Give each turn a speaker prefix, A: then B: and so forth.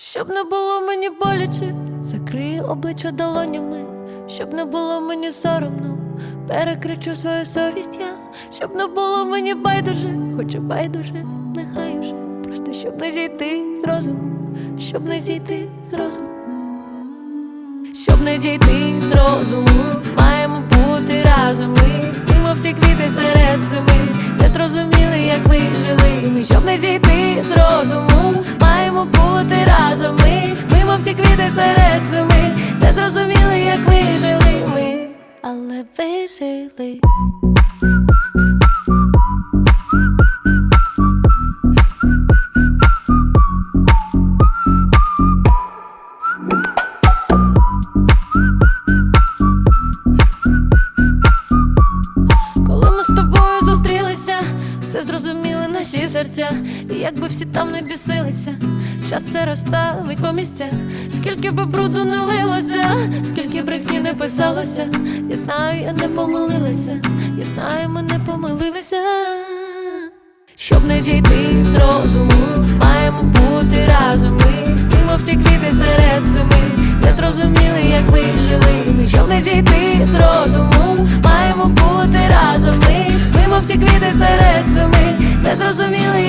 A: Щоб не було мені боляче, закрию обличчя долонями, щоб не було мені соромно, перекричу свою совість я, щоб не було мені байдуже, хоча байдуже, нехай уже, просто щоб не зійти з розуму, щоб не зійти з розуму. Щоб не зійти з розуму, маємо бути разом ми, ми мов квіти серед зими, не зрозуміли, як ви жили. Ми щоб не зійти з розуму, але ви жили. Коли ми з тобою зустрілися, все зрозуміли наші серця, якби всі там не бісилися, час все розставить по місцях, скільки би бруду не лилося, скільки брехні не писалося, я знаю, я не помилилася, я знаю, ми не помилилися. Щоб не зійти з розуму, маємо бути разом ми, ми мов ті серед зими, не зрозуміли, як ви жили. Ми щоб не зійти з розуму, маємо бути разом ми, ми мов ті серед зими, не зрозуміли.